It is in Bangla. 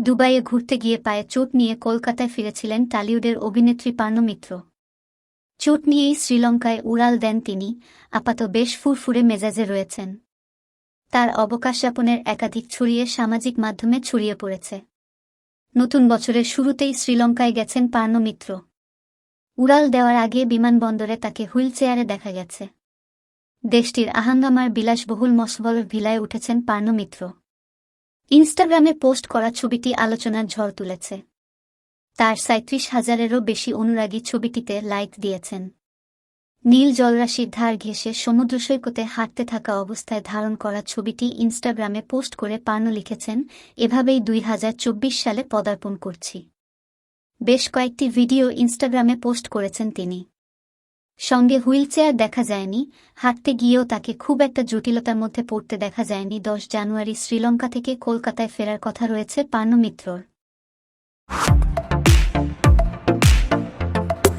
দুবাইয়ে ঘুরতে গিয়ে পায়ে চোট নিয়ে কলকাতায় ফিরেছিলেন টালিউডের অভিনেত্রী পার্নো মিত্র। চোট নিয়েই শ্রীলঙ্কায় উড়াল দেন তিনি, আপাত বেশ ফুরফুরে মেজাজে রয়েছেন। তার অবকাশ যাপনের একাধিক ছড়িয়ে সামাজিক মাধ্যমে ছড়িয়ে পড়েছে। নতুন বছরের শুরুতেই শ্রীলঙ্কায় গেছেন পার্নো মিত্র। উড়াল দেওয়ার আগে বিমানবন্দরে তাকে হুইলচেয়ারে দেখা গেছে। দেশটির আহাঙ্গামার বিলাসবহুল মসবল ভিলায় উঠেছেন পার্নো মিত্র। ইনস্টাগ্রামে পোস্ট করা ছবিটি আলোচনার ঝড় তুলেছে। তার সাঁত্রিশ হাজারেরও বেশি অনুরাগী ছবিটিতে লাইক দিয়েছেন। নীল জলরাশির ধার ঘেঁষে সমুদ্র সৈকতে হাঁটতে থাকা অবস্থায় ধারণ করা ছবিটি ইনস্টাগ্রামে পোস্ট করে পার্নো লিখেছেন, এভাবেই দুই হাজার চব্বিশ সালে পদার্পণ করছি। বেশ কয়েকটি ভিডিও ইনস্টাগ্রামে পোস্ট করেছেন তিনি। সঙ্গে হুইলচেয়ার দেখা যায়নি, হাঁটতে গিয়েও তাকে খুব একটা জটিলতার মধ্যে পড়তে দেখা যায়নি। দশ জানুয়ারি শ্রীলঙ্কা থেকে কলকাতায় ফেরার কথা রয়েছে পার্নো মিত্রর।